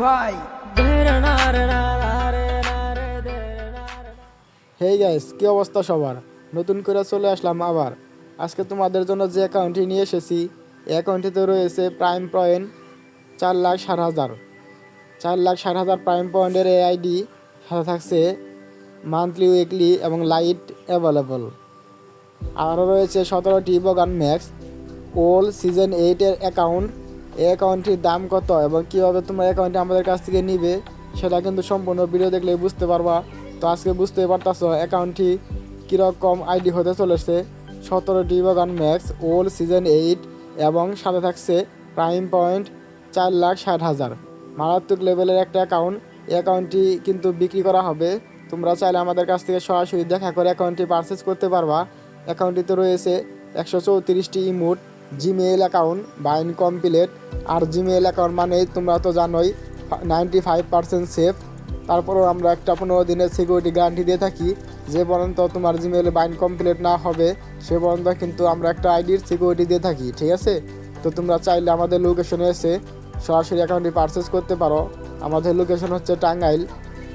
ভাই। Hey guys কি অবস্থা সবার? নতুন করে চলে আসলাম আবার। আজকে তোমাদের জন্য যে অ্যাকাউন্টটি নিয়ে এসেছি, এই অ্যাকাউন্টটিতে রয়েছে প্রাইম পয়েন্ট চার লাখ ষাট হাজার। চার লাখ ষাট হাজার প্রাইম পয়েন্টের এই আইডি সাথে থাকছে মান্থলি উইকলি এবং লাইট অ্যাভেলেবল আরও রয়েছে সতেরোটি বগান ম্যাক্স ওল সিজন এইটের অ্যাকাউন্ট এই অ্যাকাউন্টটির দাম কত এবং কীভাবে তোমার অ্যাকাউন্টটি আমাদের কাছ থেকে নিবে, সেটা কিন্তু সম্পূর্ণ ভিডিও দেখলেই বুঝতে পারবা। তো আজকে বুঝতে পারতাছো অ্যাকাউন্টটি কীরকম আইডি হতে চলেছে। সতেরোটি বগান ম্যাক্স ওল সিজন এইট এবং সাথে থাকছে প্রাইম পয়েন্ট চার লাখ ষাট হাজার। মারাত্মক লেভেলের একটা অ্যাকাউন্ট এই অ্যাকাউন্টটি কিন্তু বিক্রি করা হবে। তোমরা চাইলে আমাদের কাছ থেকে সরাসরি দেখা করে অ্যাকাউন্টটি পারচেস করতে পারবা। অ্যাকাউন্টটিতে রয়েছে একশো চৌত্রিশটি emote Gmail account bind incomplete আর জিমেইল অ্যাকাউন্ট মানে তোমরা তো জানোই নাইনটি ফাইভ পার্সেন্ট সেফ তারপরেও আমরা একটা পনেরো দিনের সিকিউরিটি গ্যারান্টি দিয়ে থাকি, যে পর্যন্ত তোমার জিমেইল বাইন কমপ্লিট না হবে, সে পর্যন্ত কিন্তু আমরা একটা আইডির সিকিউরিটি দিয়ে থাকি, ঠিক আছে? তো তোমরা চাইলে আমাদের লোকেশনে এসে সরাসরি অ্যাকাউন্টটি পারচেস করতে পারো। আমাদের লোকেশন হচ্ছে টাঙ্গাইল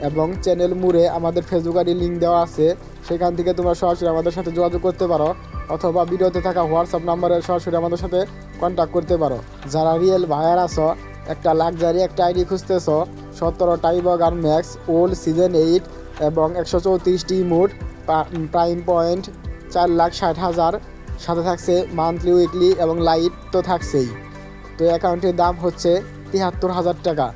এবং চ্যানেল মুড়ে আমাদের ফেসবুক আইডি লিঙ্ক দেওয়া আছে। সেখান থেকে তোমরা সরাসরি আমাদের সাথে যোগাযোগ করতে পারো। অথবা ভিডিওতে থাকা হোয়াটসঅ্যাপ নাম্বারে সরাসরি আমাদের সাথে কন্ট্যাক্ট করতে পারো। যারা রিয়েল ভাইয়ার আছো, একটা লাক্সারি একটা আইডি খুঁজতেছ, সতেরো টাইবগ আর ম্যাক্স ওল্ড সিজন এইট এবং একশো চৌত্রিশটি মুড প্রাইম পয়েন্ট চার লাখ ষাট হাজার। সাথে থাকছে মান্থলি উইকলি এবং লাইট তো থাকছেই। তো অ্যাকাউন্টের দাম হচ্ছে তিয়াত্তর হাজার টাকা।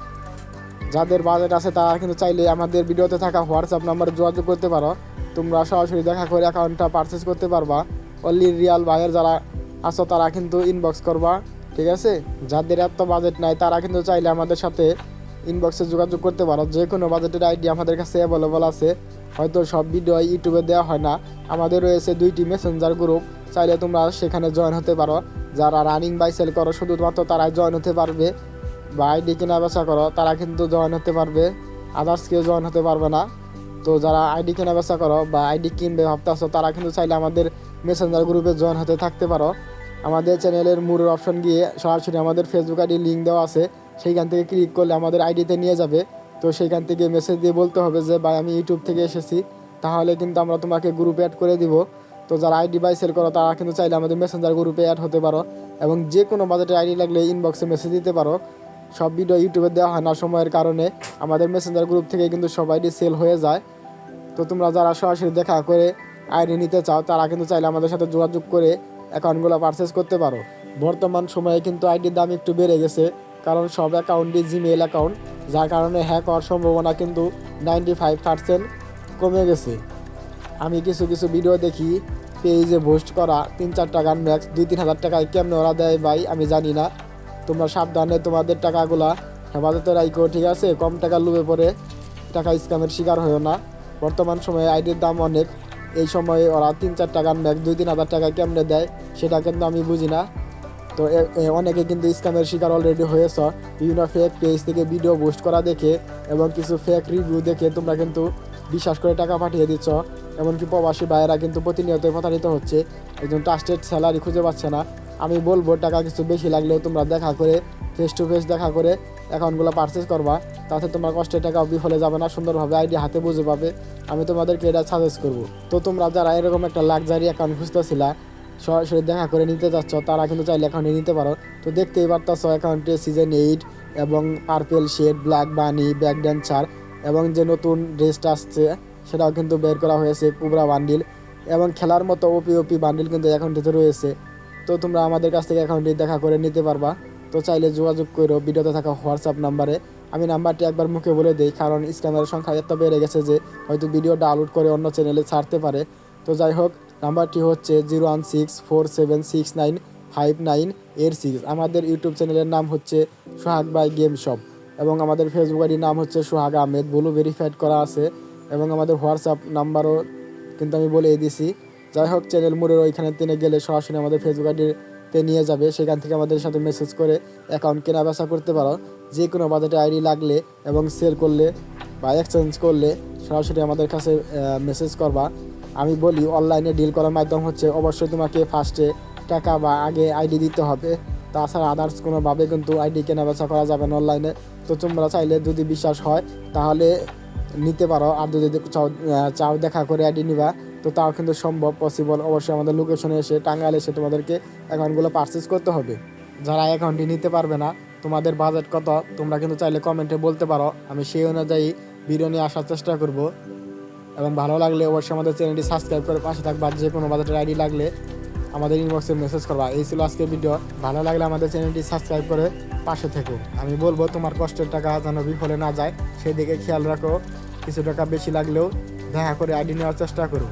যাদের বাজেট আছে তারা কিন্তু চাইলে আমাদের ভিডিওতে থাকা হোয়াটসঅ্যাপ নাম্বারে যোগাযোগ করতে পারো। তোমরা সরাসরি দেখা করে অ্যাকাউন্টটা পারচেস করতে পারবা। অনলি রিয়াল বায়ার যারা আছো তারা কিন্তু ইনবক্স করবা, ঠিক আছে? যাদের এত বাজেট নাই, তারা কিন্তু চাইলে আমাদের সাথে ইনবক্সে যোগাযোগ করতে পারো। যে কোনো বাজেটের আইডি আমাদের কাছে অ্যাভেলেবল আছে। হয়তো সব ভিডিও ইউটিউবে দেওয়া হয় না। আমাদের রয়েছে দুইটি মেসেঞ্জার গ্রুপ চাইলে তোমরা সেখানে জয়েন হতে পারো। যারা রানিং বাই সেল করো, শুধুমাত্র তারাই জয়েন হতে পারবে। বা আইডি কেনা বেচা করো, তারা কিন্তু জয়েন হতে পারবে। আদার্স কেউ জয়েন হতে পারবে না। তো যারা আইডি কেনা বেচা করো বা আইডি কিনবে ভাবতেছো, তারা কিন্তু চাইলে আমাদের মেসেঞ্জার গ্রুপে জয়েন হতে থাকতে পারো। আমাদের চ্যানেলের মূলের অপশন গিয়ে সরাসরি আমাদের ফেসবুক আইডি লিঙ্ক দেওয়া আছে। সেইখান থেকে ক্লিক করলে আমাদের আইডিতে নিয়ে যাবে। তো সেইখান থেকে মেসেজ দিয়ে বলতে হবে যে, ভাই, আমি ইউটিউব থেকে এসেছি। তাহলে কিন্তু আমরা তোমাকে গ্রুপে অ্যাড করে দিব। তো যারা আইডি বাই সেল করো, তারা কিন্তু চাইলে আমাদের মেসেঞ্জার গ্রুপে অ্যাড হতে পারো। এবং যে কোনো বাজেটের আইডি লাগলে ইনবক্সে মেসেজ দিতে পারো। সব ভিডিও ইউটিউবে দেওয়া হয় না সময়ের কারণে। আমাদের মেসেঞ্জার গ্রুপ থেকে কিন্তু সব আইডি সেল হয়ে যায়। তো তোমরা যারা সরাসরি দেখা করে আইডি নিতে চাও, তারা কিন্তু চাইলে আমাদের সাথে যোগাযোগ করে অ্যাকাউন্টগুলো পারচেস করতে পারো। বর্তমান সময়ে কিন্তু আইডির দাম একটু বেড়ে গেছে, কারণ সব অ্যাকাউন্টই জিমেল অ্যাকাউন্ট যার কারণে হ্যাক হওয়ার সম্ভাবনা কিন্তু নাইনটি ফাইভ পার্সেন্ট কমে গেছে। আমি কিছু কিছু ভিডিও দেখি পেজে পোস্ট করা, তিন চার টাকার ম্যাক্স দুই তিন হাজার টাকায় কেমন ওরা দেয় ভাই, আমি জানি না। তোমরা সাবধানে তোমাদের টাকাগুলা হেফাজতে রাখো ঠিক আছে? কম টাকা লুবে পরে টাকা স্ক্যামের শিকার হয়েও না। বর্তমান সময়ে আইডির দাম অনেক। এই সময়ে ওরা তিন চার টাকার ম্যাক্স দুই তিন হাজার টাকা কেমনে দেয়, সেটা কিন্তু আমি বুঝি না। তো অনেকে কিন্তু স্ক্যামের শিকার অলরেডি হয়েছ। বিভিন্ন ফেক পেজ থেকে ভিডিও পোস্ট করা দেখে এবং কিছু ফেক রিভিউ দেখে তোমরা কিন্তু বিশ্বাস করে টাকা পাঠিয়ে দিচ্ছ। এমনকি প্রবাসী ভাইয়েরা কিন্তু প্রতিনিয়ত প্রতারিত হচ্ছে। একজন ট্রাস্টেড স্যালারি খুঁজে পাচ্ছে না। আমি বলব, টাকা কিছু বেশি লাগলেও তোমরা দেখা করে ফেস টু ফেস দেখা করে অ্যাকাউন্টগুলো পারচেস করবা, তাতে তোমার কষ্টের টাকা বিফলে যাবে না, সুন্দরভাবে আইডি হাতে বুঝে পাবে। আমি তোমাদেরকে এটা সাজেস্ট করব। তো তোমরা যারা এরকম একটা লাক্সারি অ্যাকাউন্ট খুঁজতেছিলা, সরাসরি দেখা করে নিতে চাচ্ছ, তারা কিন্তু চাইলে অ্যাকাউন্টে নিতে পারো। তো দেখতেই পারতাছ অ্যাকাউন্টে সিজন এইট এবং purple shade black bunny back dancer এবং যে নতুন ড্রেসটা আসছে, সেটাও কিন্তু বের করা হয়েছে কুবরা বান্ডিল এবং খেলার মতো ওপি ওপি বান্ডিল কিন্তু অ্যাকাউন্টটিতে রয়েছে। তো তোমরা আমাদের কাছ থেকে অ্যাকাউন্টটি দেখা করে নিতে পারবা। তো চাইলে যোগাযোগ করো ভিডিওতে থাকা হোয়াটসঅ্যাপ নাম্বারে। আমি নাম্বারটি একবার মুখে বলে দিই, কারণ স্ক্যামের সংখ্যা এত বেড়ে গেছে যে হয়তো ভিডিও ডাউনলোড করে অন্য চ্যানেলে ছাড়তে পারে। তো যাই হোক, নাম্বারটি হচ্ছে zero one six four seven six nine five nine eight six. আমাদের ইউটিউব চ্যানেলের নাম হচ্ছে সোহাগ বাই গেম শপ এবং আমাদের ফেসবুক আইডির নাম হচ্ছে সোহাগ আহমেদ। ব্লু ভেরিফাইড করা আছে এবং আমাদের হোয়াটসঅ্যাপ নাম্বারও কিন্তু আমি বলে দিছি। যাই হোক, চ্যানেল মোড়ের ওইখানে তিনি গেলে সরাসরি আমাদের ফেসবুক আইডিতে নিয়ে যাবে, সেখান থেকে আমাদের সাথে মেসেজ করে অ্যাকাউন্ট কেনা বেচা করতে পারো। যে কোনো বাজেটে আইডি লাগলে এবং সেল করলে বা এক্সচেঞ্জ করলে সরাসরি আমাদের কাছে মেসেজ করবা। আমি বলি অনলাইনে ডিল করার মাধ্যম হচ্ছে অবশ্যই তোমাকে ফার্স্টে টাকা বা আগে আইডি দিতে হবে। তাছাড়া আদার্স কোনোভাবে কিন্তু আইডি কেনা বেচা করা যাবে না অনলাইনে তো তোমরা চাইলে যদি বিশ্বাস হয়, তাহলে নিতে পারো। আর যদি চাও চাও দেখা করে আইডি নিবা। তো তাও কিন্তু সম্ভব পসিবল অবশ্যই আমাদের লোকেশনে এসে, টাঙ্গাইলে এসে তোমাদেরকে অ্যাকাউন্টগুলো পারচেস করতে হবে। যারা অ্যাকাউন্টটি নিতে পারবে না, তোমাদের বাজেট কত, তোমরা কিন্তু চাইলে কমেন্টে বলতে পারো। আমি সেই অনুযায়ী ভিডিও নিয়ে আসার চেষ্টা করব। এবং ভালো লাগলে অবশ্যই আমাদের চ্যানেলটি সাবস্ক্রাইব করে পাশে থাকবা। যে কোনো বাজেটের আইডি লাগলে আমাদের ইনবক্সে মেসেজ করবা। এই ছিল আজকের ভিডিও ভালো লাগলে আমাদের চ্যানেলটি সাবস্ক্রাইব করে পাশে থেকো। আমি বলব, তোমার কষ্টের টাকা যেন বিফলে না যায়। সেদিকে খেয়াল রাখো। কিছু টাকা বেশি লাগলেও দেখা করে আইডি নেওয়ার চেষ্টা করো।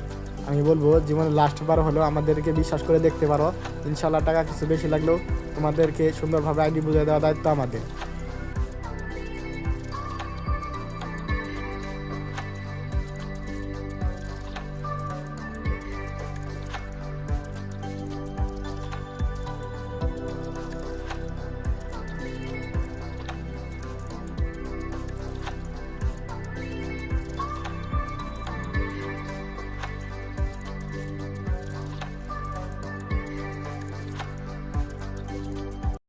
আমি বলব জীবনে লাস্ট বার হলেও আমাদেরকে বিশ্বাস করে দেখতে পারো। ইনশাল্লাহ টাকা কিছু বেশি লাগলেও তোমাদেরকে সুন্দরভাবে আইডি বুঝিয়ে দেওয়া দায়িত্ব আমাদের।